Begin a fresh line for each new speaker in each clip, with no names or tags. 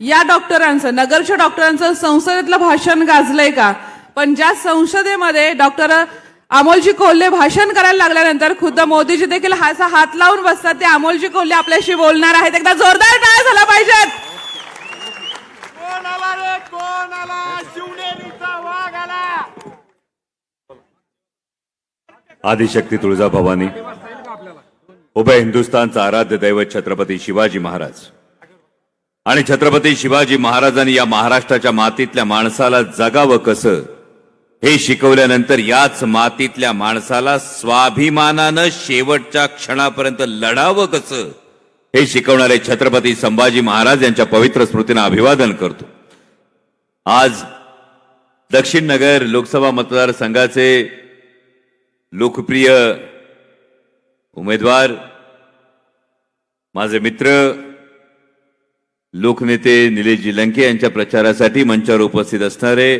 या डॉक्टरांचं नगरच्या डॉक्टरांचं संसदेतलं भाषण गाजलंय का? पण ज्या संसदेमध्ये डॉक्टर अमोलजी कोल्हे भाषण करायला लागल्यानंतर खुद्द मोदीजी देखील हाचा हात लावून बसतात. ते अमोलजी कोल्हे आपल्याशी बोलणार आहेत. एकदा जोरदार टाळ्या झाला पाहिजेत.
कोण आला रे? कोण आला? शिवनेरीचा वाघ आला.
आदिशक्ती तुळजाभवानी उभय हिंदुस्थानचा आराध्य दैवत छत्रपती शिवाजी महाराज. आणि छत्रपती शिवाजी महाराजांनी या महाराष्ट्राच्या मातीतल्या माणसाला जगावं कसं? हे शिकवल्यानंतर याच मातीतल्या माणसाला स्वाभिमानानं शेवटच्या क्षणापर्यंत लढावं कसं? हे शिकवणारे छत्रपती संभाजी महाराज यांच्या पवित्र स्मृतींना अभिवादन करतो. आज दक्षिण नगर लोकसभा मतदारसंघाचे लोकप्रिय उमेदवार माझे मित्र लोकनेते निलेशजी लंके यांच्या प्रचारासाठी मंचावर उपस्थित असणारे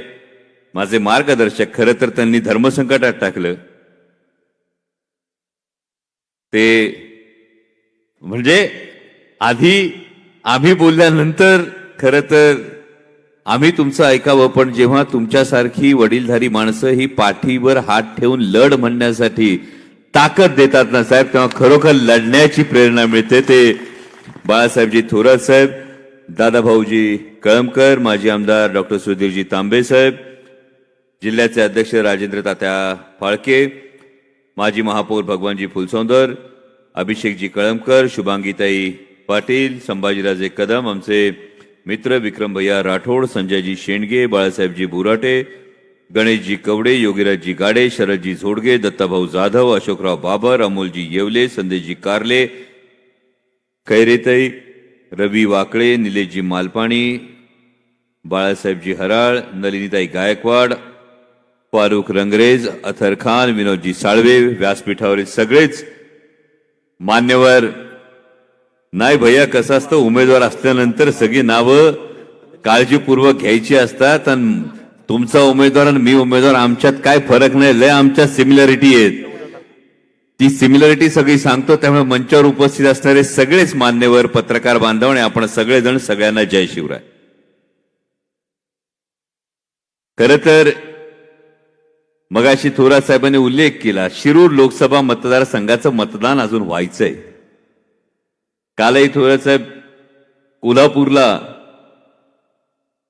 माझे मार्गदर्शक खरं तर त्यांनी धर्मसंकटात टाकलं. ते म्हणजे आधी आम्ही बोलल्यानंतर खरं तर आम्ही तुमचं ऐकावं पण जेव्हा तुमच्यासारखी वडीलधारी माणसं ही पाठीवर हात ठेवून लढ म्हणण्यासाठी ताकद देतात ना साहेब तेव्हा खरोखर लढण्याची प्रेरणा मिळते. ते बाळासाहेबजी थोरात साहेब दादाभाऊजी कळमकर माजी आमदार डॉक्टर सुधीरजी तांबे साहेब जिल्ह्याचे अध्यक्ष राजेंद्र तात्या फाळके माजी महापौर भगवानजी फुलसौंदर अभिषेकजी कळमकर शुभांगीताई पाटील संभाजीराजे कदम आमचे मित्र विक्रम भैया राठोड संजयजी शेंडगे बाळासाहेबजी बुराटे गणेशजी कवडे योगीराजजी गाडे शरदजी झोडगे दत्ताभाऊ जाधव अशोकराव बाबर अमोलजी येवले संदेशजी कारले खैरेताई रवी वाकळे निलेशजी मालपाणी बाळासाहेबजी हराळ नलिनीताई गायकवाड फारुख रंगरेज अथर खान विनोदजी साळवे व्यासपीठावरील सगळेच मान्यवर. नाही भैया कसं असतं उमेदवार असल्यानंतर सगळी नावं काळजीपूर्वक घ्यायची असतात आणि तुमचा उमेदवार आणि मी उमेदवार आमच्यात काय फरक नाही लय आमच्यात सिमिलॅरिटी आहेत. ती सिमिलरिटी सगळी सांगतो त्यामुळे मंचावर उपस्थित असणारे सगळेच मान्यवर पत्रकार बांधव आणि आपण सगळेजण सगळ्यांना जय शिवराय. खर तर मगाशी थोरात साहेबांनी उल्लेख केला शिरूर लोकसभा मतदारसंघाचं मतदान अजून व्हायचंय. कालही थोरात साहेब कोल्हापूरला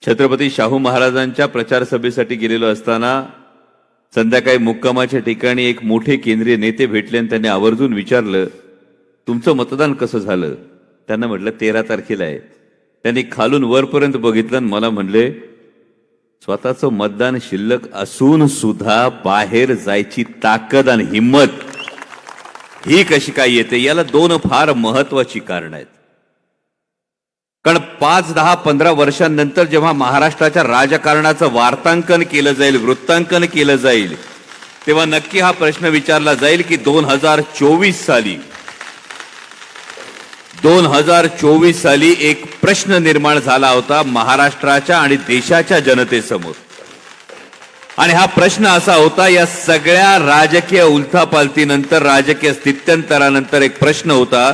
छत्रपती शाहू महाराजांच्या प्रचार सभेसाठी गेलेलो असताना संध्याकाळी मुक्कामाच्या ठिकाणी एक मोठे केंद्रीय नेते भेटले आणि त्यांनी आवर्जून विचारलं तुमचं मतदान कसं झालं? त्यांना म्हटलं तेरा तारखेला आहे. त्यांनी खालून वरपर्यंत बघितलं आणि मला म्हणले स्वतःचं मतदान शिल्लक असून सुद्धा बाहेर जायची ताकद आणि हिंमत ही कशी काय येते? याला दोन फार महत्वाची कारण आहेत. कारण पाच दहा पंधरा वर्षांनंतर जेव्हा महाराष्ट्राच्या राजकारणाचं वार्तांकन केलं जाईल वृत्तांकन केलं जाईल तेव्हा नक्की हा प्रश्न विचारला जाईल की दोन हजार चोवीस साली दोन हजार चोवीस साली एक प्रश्न निर्माण झाला होता महाराष्ट्राच्या आणि देशाच्या जनतेसमोर. आणि हा प्रश्न असा होता या सगळ्या राजकीय उलथापालथीनंतर राजकीय स्थित्यंतरानंतर एक प्रश्न होता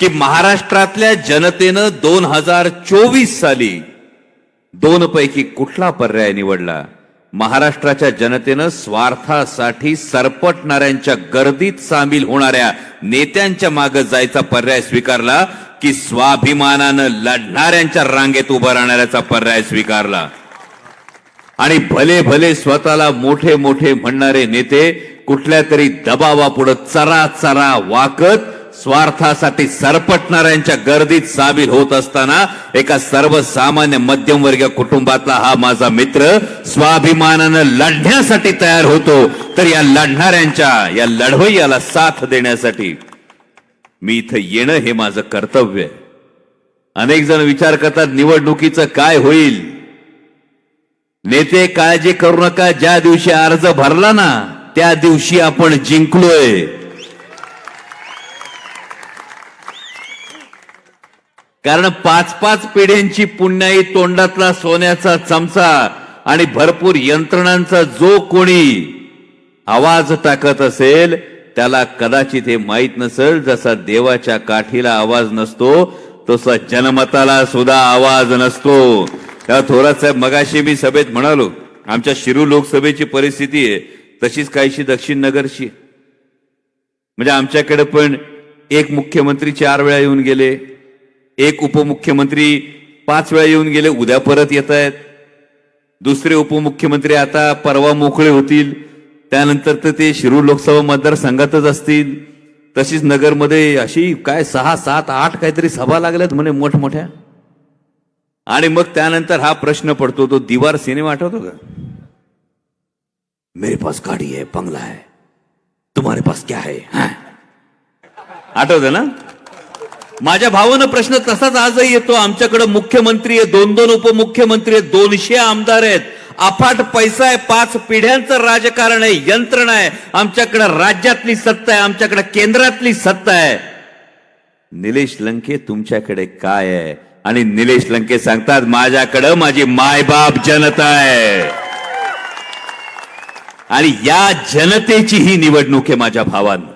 की महाराष्ट्रातल्या जनतेनं दोन हजार चोवीस साली दोन पैकी कुठला पर्याय निवडला? महाराष्ट्राच्या जनतेनं स्वार्थासाठी सरपटणाऱ्यांच्या गर्दीत सामील होणाऱ्या नेत्यांच्या मागे जायचा पर्याय स्वीकारला की स्वाभिमानानं लढणाऱ्यांच्या रांगेत उभं राहणाऱ्याचा पर्याय स्वीकारला? आणि भले भले स्वतःला मोठे मोठे म्हणणारे नेते कुठल्या तरी दबावापुढे चरा चरा वाकत स्वार्थासाठी सरपटणाऱ्यांच्या गर्दीत सामील होत असताना एका सर्वसामान्य मध्यमवर्गीय कुटुंबातला हा माझा मित्र स्वाभिमानानं लढण्यासाठी तयार होतो. तर या लढणाऱ्यांच्या या लढवय्याला साथ देण्यासाठी मी इथं येणं हे माझं कर्तव्य आहे. अनेक जण विचार करतात निवडणुकीचं काय होईल? नेते काळजी करू नका ज्या दिवशी अर्ज भरला ना त्या दिवशी आपण जिंकलोय. कारण पाच पाच पिढ्यांची पुण्याई तोंडातला सोन्याचा चमचा आणि भरपूर यंत्रणांचा जो कोणी आवाज टाकत असेल त्याला कदाचित हे माहीत नसेल जसा देवाच्या काठीला आवाज नसतो तसा जनमताला सुद्धा आवाज नसतो. त्या थोरात साहेब मगाशी मी सभेत म्हणालो आमच्या शिरू लोकसभेची परिस्थिती आहे तशीच काहीशी दक्षिण नगरची म्हणजे आमच्याकडे पण एक मुख्यमंत्री चार वेळा येऊन गेले. एक उपमुख्यमंत्री पाच वेळा येऊन गेले उद्या परत येत आहेत दुसरे उपमुख्यमंत्री आता परवा मोकळे होतील. त्यानंतर तर ते शिरूर लोकसभा मतदारसंघातच असतील. तशीच नगरमध्ये अशी काय सहा सात आठ काहीतरी सभा लागल्यात म्हणे मोठमोठ्या. आणि मग त्यानंतर हा प्रश्न पडतो तो दिवार सिनेमा आठवतो का? मेरे पास गाडी आहे बंगला आहे तुम्हारे पास क्या है? हाँ? आठवतं ना? माझ्या भावानं प्रश्न तसाच आजही येतो. आमच्याकडे मुख्यमंत्री आहे दोन दोन उपमुख्यमंत्री आहेत दोनशे आमदार आहेत. अफाट पैसा आहे पाच पिढ्यांचं राजकारण आहे यंत्रणा आहे. आमच्याकडे राज्यातली सत्ता आहे आमच्याकडे केंद्रातली सत्ता आहे. निलेश लंके तुमच्याकडे काय आहे? आणि निलेश लंके सांगतात माझ्याकडं माझी मायबाप जनता आहे. आणि या जनतेची ही निवडणूक आहे माझ्या भावांना.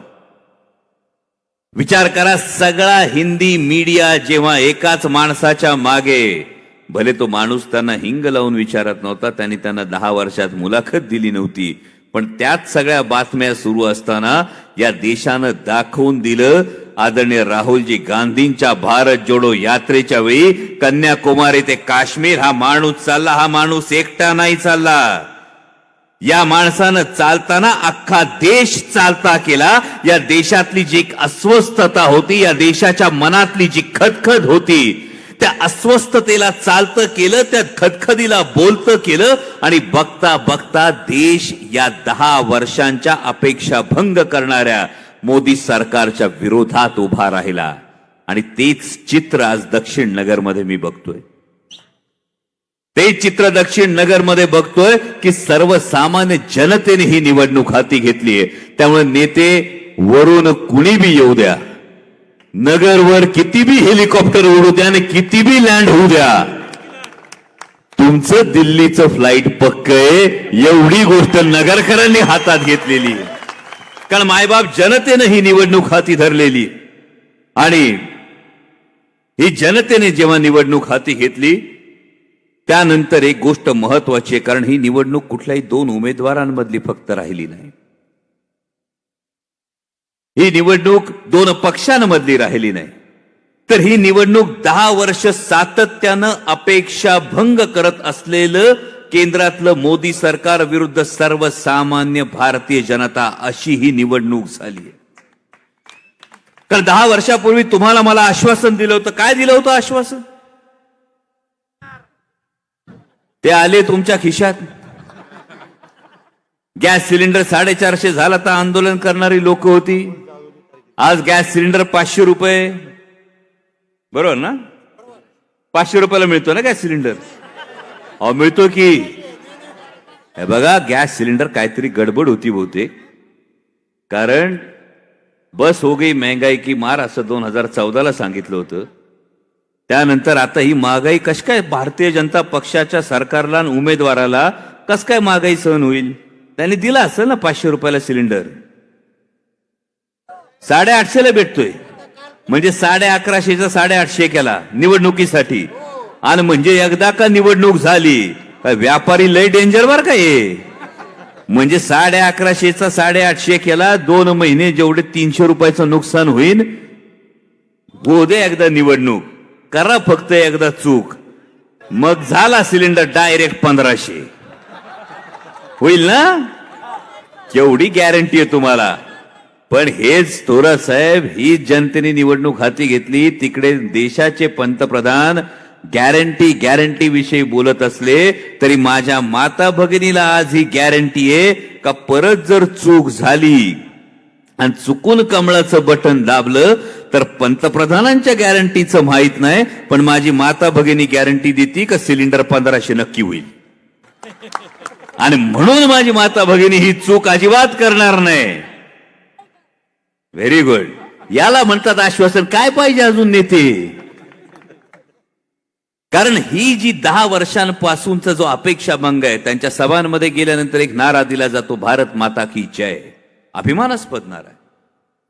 विचार करा सगळा हिंदी मीडिया जेव्हा एकाच माणसाच्या मागे भले तो माणूस त्यांना हिंग लावून विचारत नव्हता त्यांनी त्यांना दहा वर्षात मुलाखत दिली नव्हती पण त्यात सगळ्या बातम्या सुरू असताना या देशानं दाखवून दिलं आदरणीय राहुलजी गांधींच्या भारत जोडो यात्रेच्या वेळी कन्याकुमारी ते काश्मीर हा माणूस चालला हा माणूस एकटा नाही चालला. या माणसानं चालताना अख्खा देश चालता केला. या देशातली जी एक अस्वस्थता होती या देशाच्या मनातली जी खदखद होती त्या अस्वस्थतेला चालतं केलं त्या खदखदीला बोलतं केलं आणि बघता बघता देश या दहा वर्षांच्या अपेक्षा भंग करणाऱ्या मोदी सरकारच्या विरोधात उभा राहिला. आणि तेच चित्र आज दक्षिण नगरमध्ये मी बघतोय. ते चित्र दक्षिण नगरमध्ये बघतोय की सर्वसामान्य जनतेने ही निवडणूक हाती घेतलीये त्यामुळे नेते वरून कुणी बी येऊ द्या. नगरवर किती बी हेलिकॉप्टर उडू द्या आणि किती बी लँड होऊ द्या. तुमचं दिल्लीचं फ्लाईट पक्क आहे. एवढी गोष्ट नगरकरांनी हातात घेतलेली आहे. कारण मायबाप जनतेनं ही निवडणूक हाती धरलेली. आणि ही जनतेने जेव्हा निवडणूक हाती घेतली त्यानंतर एक गोष्ट महत्वाची आहे कारण ही निवडणूक कुठल्याही दोन उमेदवारांमधली फक्त राहिली नाही. ही निवडणूक दोन पक्षांमधली राहिली नाही. तर ही निवडणूक दहा वर्ष सातत्यानं अपेक्षा भंग करत असलेलं केंद्रातलं मोदी सरकार विरुद्ध सर्वसामान्य भारतीय जनता अशी ही निवडणूक झाली आहे. कारण दहा वर्षापूर्वी तुम्हाला मला आश्वासन दिलं होतं. काय दिलं होतं आश्वासन? ते आले तुमच्या खिशात. गॅस सिलेंडर साडेचारशे झाला तर आंदोलन करणारी लोक होती. आज गॅस सिलेंडर पाचशे रुपये. बरोबर ना? पाचशे रुपयाला मिळतो ना गॅस सिलेंडर? अहो मिळतो की. हे बघा गॅस सिलेंडर काहीतरी गडबड होती बहुतेक. कारण बस हो गई महंगाई की मार असं दोन हजार चौदाला सांगितलं होतं. त्यानंतर आता ही महागाई कश काय भारतीय जनता पक्षाच्या सरकारला आणि उमेदवाराला कस काय महागाई सहन होईल? त्याने दिला असेल ना पाचशे रुपयाला सिलेंडर. साडेआठशेला भेटतोय. म्हणजे साडे अकराशेचा साडेआठशे केला निवडणुकीसाठी. आणि म्हणजे एकदा का निवडणूक झाली का व्यापारी लय डेंजर बर का हे? म्हणजे साडे अकराशेचा साडेआठशे केला दोन महिने जेवढे तीनशे रुपयाचं नुकसान होईल हो दे एकदा निवडणूक. करा फक्त एकदा चूक. मग झाला सिलेंडर डायरेक्ट पंधराशे. होईल ना? केवढी गॅरंटी आहे तुम्हाला. पण हेच थोरा साहेब ही जनतेने निवडणूक हाती घेतली तिकडे देशाचे पंतप्रधान गॅरंटी गॅरंटी विषयी बोलत असले तरी माझ्या माता भगिनीला आज ही गॅरंटी आहे का परत जर चूक झाली? आणि चुकून कमळाचं बटन दाबलं तर पंतप्रधानांच्या गॅरंटीचं माहीत नाही पण माझी माता भगिनी गॅरंटी देती का सिलेंडर पंधराशे नक्की होईल. आणि म्हणून माझी माता भगिनी ही चूक अजिबात करणार नाही. व्हेरी गुड याला म्हणतात आश्वासन काय पाहिजे अजून नेते? कारण ही जी दहा वर्षांपासूनचा जो अपेक्षा भंग आहे त्यांच्या सभांमध्ये गेल्यानंतर एक नारा दिला जातो भारत माता की जय. अभिमानास्पद नारा आहे.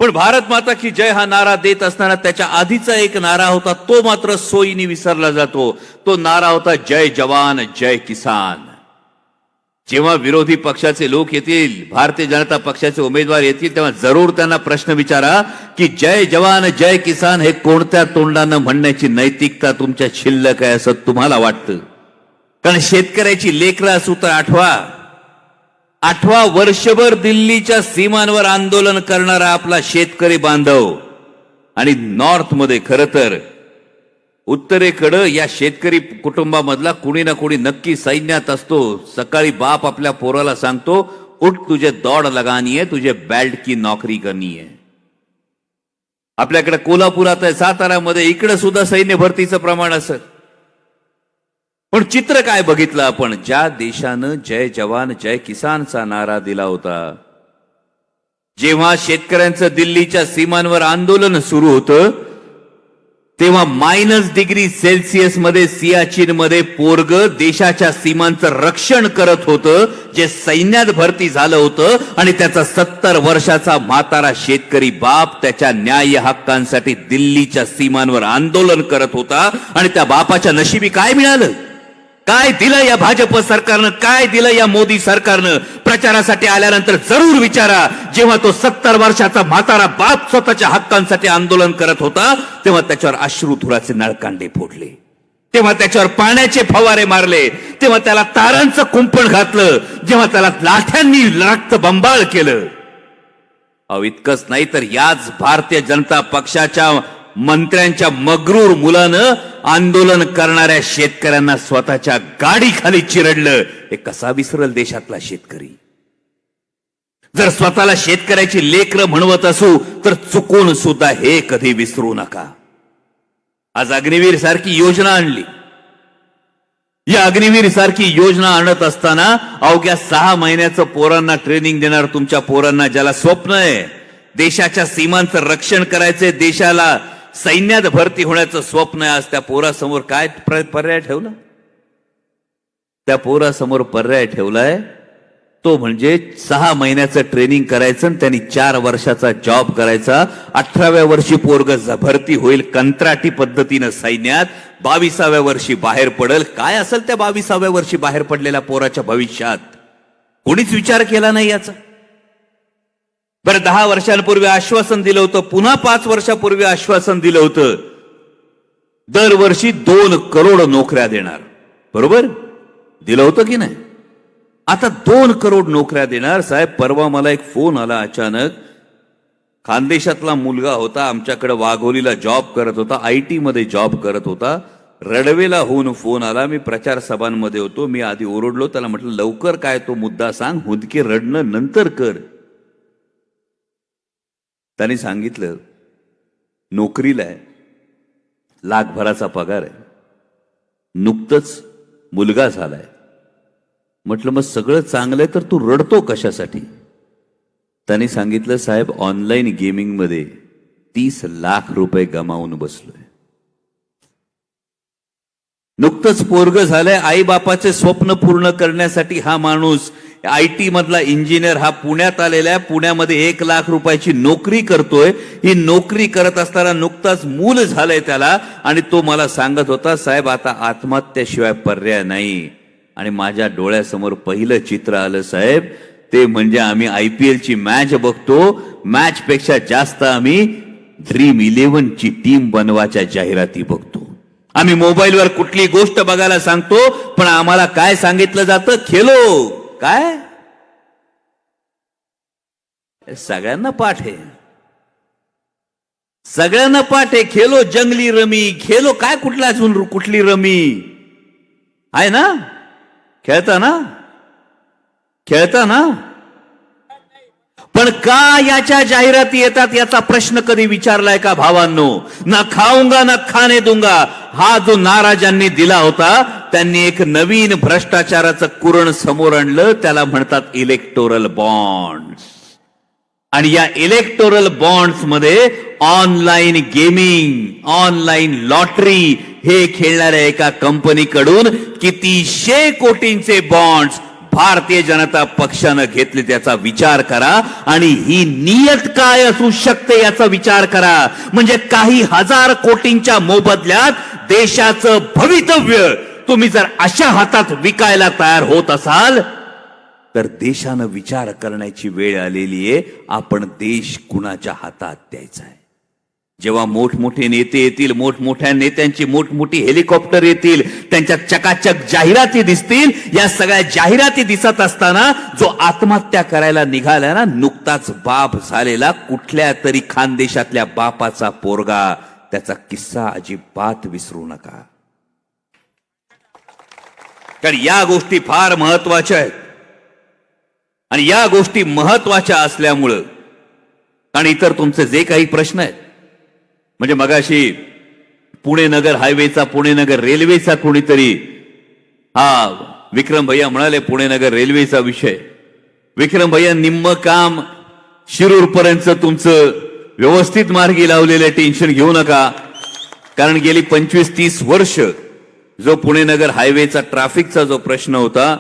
पण भारत माता की जय हा नारा देत असताना त्याच्या आधीचा एक नारा होता तो मात्र सोयीने विसरला जातो. तो नारा होता जय जवान जय किसान. जेव्हा विरोधी पक्षाचे लोक येतील भारतीय जनता पक्षाचे उमेदवार येतील तेव्हा जरूर त्यांना प्रश्न विचारा की जय जवान जय किसान हे कोणत्या तोंडानं म्हणण्याची नैतिकता तुमच्या शिल्लक आहे असं तुम्हाला वाटतं? कारण शेतकऱ्याची लेकरं असू तर आठवा. आठवा वर्षभर दिल्लीच्या सीमांवर आंदोलन करणारा आपला शेतकरी बांधव. आणि नॉर्थमध्ये खरं तर उत्तरेकडं या शेतकरी कुटुंबामधला कुणी ना कुणी नक्की सैन्यात असतो. सकाळी बाप आपल्या पोराला सांगतो उठ तुझे दौड लगानी आहे तुझे बेल्ट की नोकरी करणी आहे आपल्याकडे कोल्हापुरात आहे साताऱ्यामध्ये इकडे सुद्धा सैन्य भरतीचं प्रमाण असत. पण चित्र काय बघितलं आपण? ज्या देशानं जय जवान जय किसानचा नारा दिला होता. जेव्हा शेतकऱ्यांचं दिल्लीच्या सीमांवर आंदोलन सुरू होतं तेव्हा मायनस डिग्री सेल्सिअसमध्ये सियाचीन मध्ये पोरग देशाच्या सीमांचं रक्षण करत होतं जे सैन्यात भरती झालं होतं आणि त्याचा सत्तर वर्षाचा म्हातारा शेतकरी बाप त्याच्या न्याय हक्कांसाठी दिल्लीच्या सीमांवर आंदोलन करत होता आणि त्या बापाच्या नशिबी काय मिळालं? काय दिलं या भाजप सरकारनं? काय दिलं या मोदी सरकारनं? प्रचारासाठी आल्यानंतर जरूर विचारा. जेव्हा तो सत्तर वर्षाचा म्हातारा बाप स्वतःच्या हक्कांसाठी आंदोलन करत होता तेव्हा त्याच्यावर अश्रुधुराचे नळकांडे फोडले. तेव्हा त्याच्यावर पाण्याचे फवारे मारले. तेव्हा त्याला तारांचं कुंपण घातलं. जेव्हा त्याला लाठ्यांनी रक्त बंबाळ केलं. अहो इतकंच नाही तर याच भारतीय जनता पक्षाच्या मंत्र्यांच्या मगरूर मुलानं आंदोलन करणाऱ्या शेतकऱ्यांना स्वतःच्या गाडीखाली चिरडलं. हे कसा विसरल देशातला शेतकरी? जर स्वतःला शेतकऱ्याची लेकर म्हणवत असू तर चुकून सुद्धा हे कधी विसरू नका. आज अग्निवीर सारखी योजना आणली. या अग्निवीर सारखी योजना आणत असताना अवघ्या सहा महिन्याचं पोरांना ट्रेनिंग देणार तुमच्या पोरांना ज्याला स्वप्न आहे देशाच्या सीमांचं रक्षण करायचंय देशाला सैन्यात भरती होण्याचं स्वप्न आहे. आज त्या पोरासमोर काय प्र- पर्याय ठेवला? त्या पोरासमोर पर्याय ठेवलाय तो म्हणजे सहा महिन्याचं ट्रेनिंग करायचं आणि त्यांनी चार वर्षाचा जॉब करायचा. अठराव्या वर्षी पोरग ज- भरती होईल कंत्राटी पद्धतीनं सैन्यात. बावीसाव्या वर्षी बाहेर पडल. काय असेल त्या बावीसाव्या वर्षी बाहेर पडलेल्या पोराच्या भविष्यात? कोणीच विचार केला नाही याचा. बरं दहा वर्षांपूर्वी आश्वासन दिलं होतं पुन्हा पाच वर्षापूर्वी आश्वासन दिलं होतं. दरवर्षी दोन करोड नोकऱ्या देणार. बरोबर? दिलं होतं की नाही? आता दोन करोड नोकऱ्या देणार साहेब. परवा मला एक फोन आला अचानक. खानदेशातला मुलगा होता आमच्याकडे वाघोलीला जॉब करत होता आय टी मध्ये जॉब करत होता. रडवेला होऊन फोन आला मी प्रचार सभांमध्ये होतो मी आधी ओरडलो त्याला म्हटलं लवकर काय तो मुद्दा सांग हुदके रडणं नंतर कर. त्यांनी सांगितलं नोकरीला आहे लाखभराचा पगार आहे नुकतंच मुलगा झालाय. म्हटलं मग सगळं चांगलंय तर तू रडतो कशासाठी? त्याने सांगितलं साहेब ऑनलाईन गेमिंगमध्ये तीस लाख रुपये गमावून बसलोय. नुकतंच पोरग झालंय आई बापाचे स्वप्न पूर्ण करण्यासाठी हा माणूस आय टी मधला इंजिनियर हा पुण्यात आलेला आहे. पुण्यामध्ये एक लाख रुपयाची नोकरी करतोय. ही नोकरी करत असताना नुकताच मूल झालंय त्याला आणि तो मला सांगत होता साहेब आता आत्महत्याशिवाय पर्याय नाही. आणि माझ्या डोळ्यासमोर पहिलं चित्र आलं साहेब ते म्हणजे आम्ही आय पी एलची मॅच बघतो. मॅच पेक्षा जास्त आम्ही ड्रीम इलेव्हनची टीम बनवाच्या जाहिराती बघतो. आम्ही मोबाईलवर कुठली गोष्ट बघायला सांगतो पण आम्हाला काय सांगितलं जातं? खेलो. काय? सगळ्यांना पाठ. आहे सगळ्यांना पाठ आहे खेलो जंगली रमी खेलो काय कुठला अजून कुठली रमी? आहे ना? खेळता ना? खेळता ना? पण का याच्या जाहिराती येतात याचा प्रश्न कधी विचारलाय का भावांनो? ना खाऊंगा ना खाणे दूंगा. हा जो नारा ज्यांनी दिला होता त्यांनी एक नवीन भ्रष्टाचाराचं कुरण समोर आणलं त्याला म्हणतात इलेक्टोरल बॉन्ड्स आणि या इलेक्टोरल बॉन्ड्समध्ये ऑनलाईन गेमिंग ऑनलाईन लॉटरी हे खेळणाऱ्या एका कंपनीकडून कितीशे कोटींचे बॉन्ड्स भारतीय जनता पक्षानं घेतले त्याचा विचार करा आणि ही नियत काय असू शकते याचा विचार करा. म्हणजे काही हजार कोटींच्या मोबदल्यात देशाचं भवितव्य तुम्ही जर अशा हातात विकायला तयार होत असाल तर देशानं विचार करण्याची वेळ आलेली आहे आपण देश कुणाच्या हातात द्यायचा आहे जेव्हा मोठमोठे नेते येतील मोठमोठ्या नेत्यांची मोठमोठी हेलिकॉप्टर येतील त्यांच्या चकाचक जाहिराती दिसतील या सगळ्या जाहिराती दिसत असताना जो आत्महत्या करायला निघाला ना नुकताच बाप झालेला कुठल्या तरी खानदेशातल्या बापाचा पोरगा त्याचा किस्सा अजिबात विसरू नका. कारण या गोष्टी फार महत्त्वाच्या आहेत. आणि या गोष्टी महत्त्वाच्या असल्यामुळं आणि इतर तुमचे जे काही प्रश्न आहेत म्हणजे मगाशी पुणे नगर हायवेचा पुणे नगर रेल्वेचा कोणीतरी हा विक्रम भैया म्हणाले पुणे नगर रेल्वेचा विषय. विक्रम भैया निम्म काम शिरूर पर्यंत तुमचं व्यवस्थित मार्गी लावलेलं टेन्शन घेऊ नका. कारण गेली पंचवीस तीस वर्ष जो पुणे नगर हायवेचा ट्रॅफिकचा जो प्रश्न होता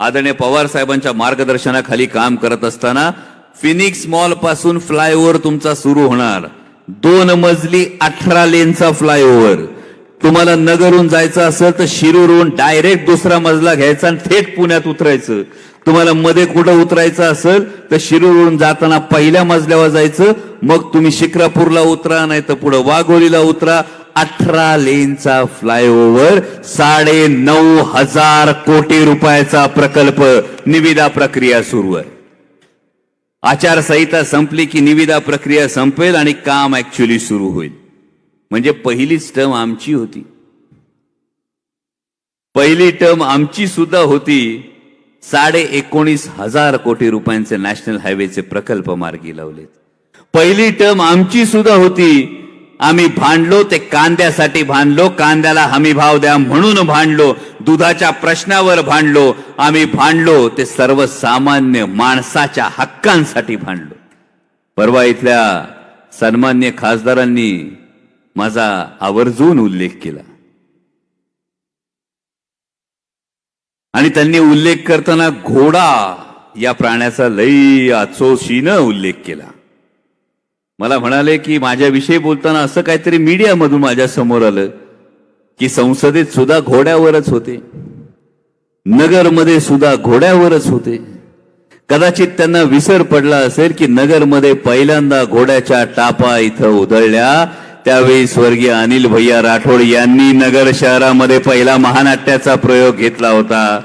आदरणीय पवार साहेबांच्या मार्गदर्शनाखाली काम करत असताना फिनिक्स मॉलपासून फ्लायओव्हर तुमचा सुरू होणार. दोन मजली अठरा लेनचा फ्लायओव्हर तुम्हाला नगरहून जायचं असेल तर शिरूरहून डायरेक्ट दुसरा मजला घ्यायचा आणि थेट पुण्यात उतरायचं. तुम्हाला मध्ये कुठं उतरायचं असेल तर शिरूरहून जाताना पहिल्या मजल्यावर जायचं. मग तुम्ही शिक्रापूरला उतरा नाही तर पुढं वाघोलीला उतरा. अठरा लेनचा फ्लायओव्हर साडे नऊ हजार कोटी रुपयाचा प्रकल्प निविदा प्रक्रिया सुरू आहे. आचारसंहिता संपली की निविदा प्रक्रिया संपेल आणि काम ऍक्च्युली सुरू होईल. म्हणजे पहिलीच टर्म आमची होती. पहिली टर्म आमची सुद्धा होती साडे एकोणीस हजार कोटी रुपयांचे नॅशनल हायवेचे प्रकल्प मार्गी लावलेत. पहिली टर्म आमची सुद्धा होती आम्ही भांडलो ते कांद्यासाठी भांडलो कांद्याला हमी भाव द्या म्हणून भांडलो दुधाच्या प्रश्नावर भांडलो आम्ही भांडलो ते सर्वसामान्य माणसाच्या हक्कांसाठी भांडलो. परवा इथल्या सन्मान्य खासदारांनी माझा आवर्जून उल्लेख केला. आणि त्यांनी उल्लेख करताना घोडा या प्राण्याचा लई आचोशीनं उल्लेख केला. मला म्हणाले की माझ्याविषयी बोलताना असं काहीतरी मीडियामधून माझ्यासमोर आलं की संसदेत सुद्धा घोड्यावरच होते. नगरमध्ये सुद्धा घोड्यावरच होते. कदाचित त्यांना विसर पडला असेल की नगरमध्ये पहिल्यांदा घोड्याच्या टापा इथं उधळल्या. त्यावेळी स्वर्गीय अनिल भैया राठोड यांनी नगर शहरामध्ये पहिला महानाट्याचा प्रयोग घेतला होता.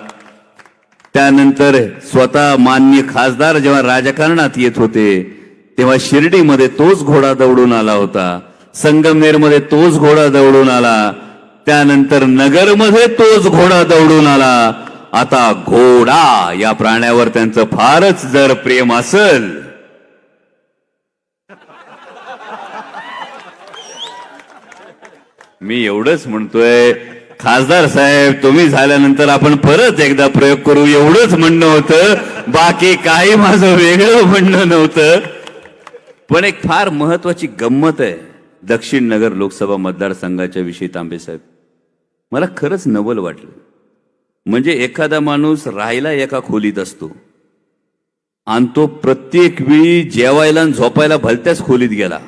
त्यानंतर स्वतः मान्य खासदार जेव्हा राजकारणात येत होते तेव्हा शिर्डीमध्ये तोच घोडा दौडून आला होता. संगमनेरमध्ये तोच घोडा दौडून आला. त्यानंतर नगरमध्ये तोच घोडा दौडून आला. आता घोडा या प्राण्यावर त्यांचं फारच जर प्रेम असल. मी एवढंच म्हणतोय खासदार साहेब तुम्ही झाल्यानंतर आपण परत एकदा प्रयोग करू. एवढंच म्हणणं होतं. बाकी काही माझं वेगळं म्हणणं नव्हतं. पण एक फार महत्वाची गंमत आहे दक्षिण नगर लोकसभा मतदारसंघाच्या विषयी तांबे साहेब. मला खरंच नवल वाटलं. म्हणजे एखादा माणूस राहायला एका खोलीत असतो. आणि तो प्रत्येक वेळी जेवायला आणि झोपायला भलत्याच खोलीत गेला.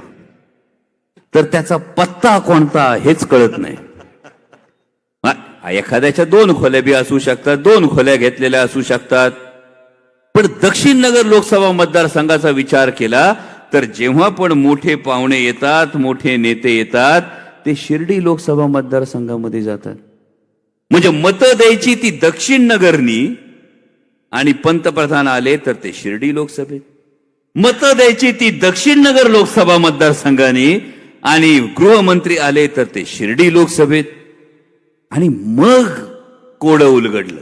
तर त्याचा पत्ता कोणता हेच कळत नाही. एखाद्याच्या दोन खोल्या बी असू शकतात दोन खोल्या घेतलेल्या असू शकतात. पण दक्षिण नगर लोकसभा मतदारसंघाचा विचार केला तर जेव्हा पण मोठे पाहुणे येतात मोठे नेते येतात ते शिर्डी लोकसभा मतदारसंघामध्ये जातात. म्हणजे मतं द्यायची ती दक्षिण नगरनी आणि पंतप्रधान आले तर ते शिर्डी लोकसभेत. मतं द्यायची ती दक्षिण नगर लोकसभा मतदारसंघाने आणि गृहमंत्री आले तर ते शिर्डी लोकसभेत. आणि मग कोडं उलगडलं.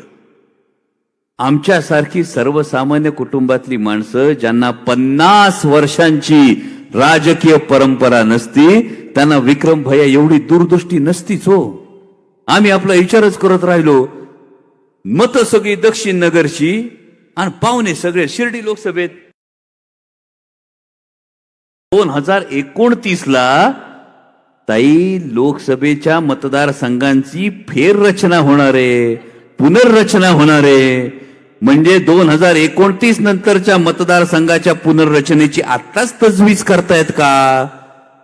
आमच्यासारखी सर्वसामान्य कुटुंबातली माणसं ज्यांना पन्नास वर्षांची राजकीय परंपरा नसती त्यांना विक्रम भैया एवढी दूरदृष्टी नसतीच हो. आम्ही आपला विचारच करत राहिलो मत सगळी दक्षिण नगरची आणि पाहुणे सगळे शिर्डी लोकसभेत. दोन हजार एकोणतीस ला ताई लोकसभेच्या मतदारसंघांची फेररचना होणार आहे पुनर्रचना होणार आहे. म्हणजे दोन हजार एकोणतीस नंतरच्या मतदारसंघाच्या पुनर्रचनेची आत्ताच तजवीज करतायत का?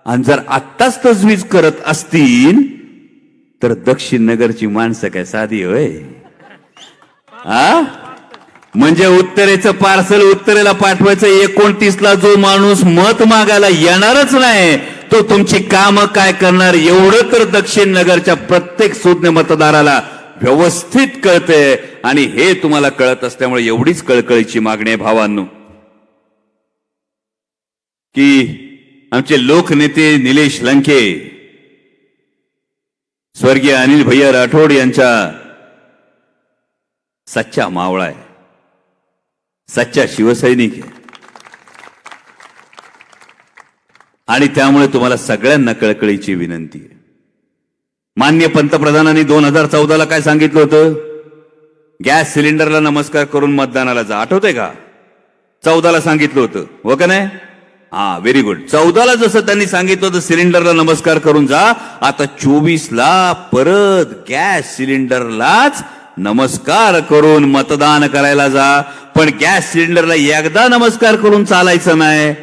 आणि जर आत्ताच तजवीज करत असतील तर दक्षिण नगरची माणसं काय साधी होय? आ? म्हणजे उत्तरेचं पार्सल उत्तरेला पाठवायचं एकोणतीस ला जो माणूस मत मागायला येणारच नाही तो तुमची कामं काय करणार? एवढं तर दक्षिण नगरच्या प्रत्येक सुज्ञ मतदाराला व्यवस्थित कळते आणि हे तुम्हाला कळत असल्यामुळे एवढीच कळकळीची मागणी आहे भावांनो. की आमचे लोकनेते निलेश लंके स्वर्गीय अनिल भैया राठोड यांच्या सच्चा मावळा आहे. सच्चा शिवसैनिक आहे. आणि त्यामुळे तुम्हाला सगळ्यांना कळकळीची विनंती आहे. मान्य पंतप्रधानांनी दोन हजार चौदाला काय सांगितलं होतं? गॅस सिलेंडरला नमस्कार करून मतदानाला जा. आठवतंय का? चौदाला सांगितलं होतं. हो का नाही? हा व्हेरी गुड चौदाला जसं त्यांनी सांगितलं होतं सिलेंडरला नमस्कार करून जा. आता चोवीसला परत गॅस सिलेंडरलाच नमस्कार करून मतदान करायला जा. पण गॅस सिलेंडरला एकदा नमस्कार करून चालायचं नाही.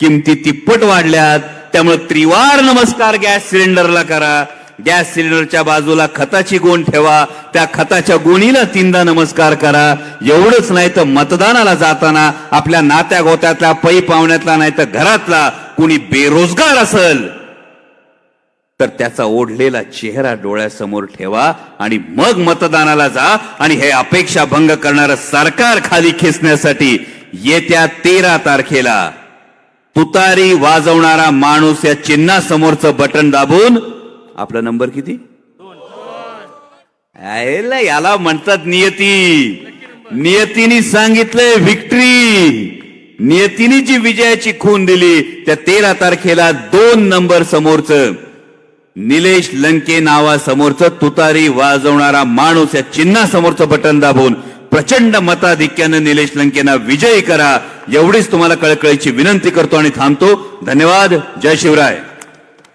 किमती तिप्पट वाढल्यात. त्यामुळे त्रिवार नमस्कार गॅस सिलेंडरला करा. गॅस सिलेंडरच्या बाजूला खताची गोण ठेवा. त्या खताच्या गोणीला तीनदा नमस्कार करा. एवढंच नाही तर मतदानाला जाताना आपल्या नात्या गोत्यातला पै पाहुण्यातला नाही तर घरातला कुणी बेरोजगार असेल तर त्याचा ओढलेला चेहरा डोळ्यासमोर ठेवा आणि मग मतदानाला जा आणि हे अपेक्षा भंग करणारं सरकार खाली खेचण्यासाठी येत्या तेरा तारखेला तुतारी वाजवणारा माणूस या चिन्हासमोरचं बटन दाबून आपला नंबर किती? याला याला म्हणतात नियती. नियतीने सांगितलंय व्हिक्टरी नियतीने जी विजयाची खून दिली त्या तेरा तारखेला दोन नंबर समोरचं. निलेश लंके नावासमोरचं तुतारी वाजवणारा माणूस या चिन्हासमोरचं बटन दाबून प्रचंड मताधिक्यानं निलेश लंकेना विजयी करा. एवढीच तुम्हाला कळकळीची विनंती करतो आणि थांबतो. धन्यवाद. जय शिवराय.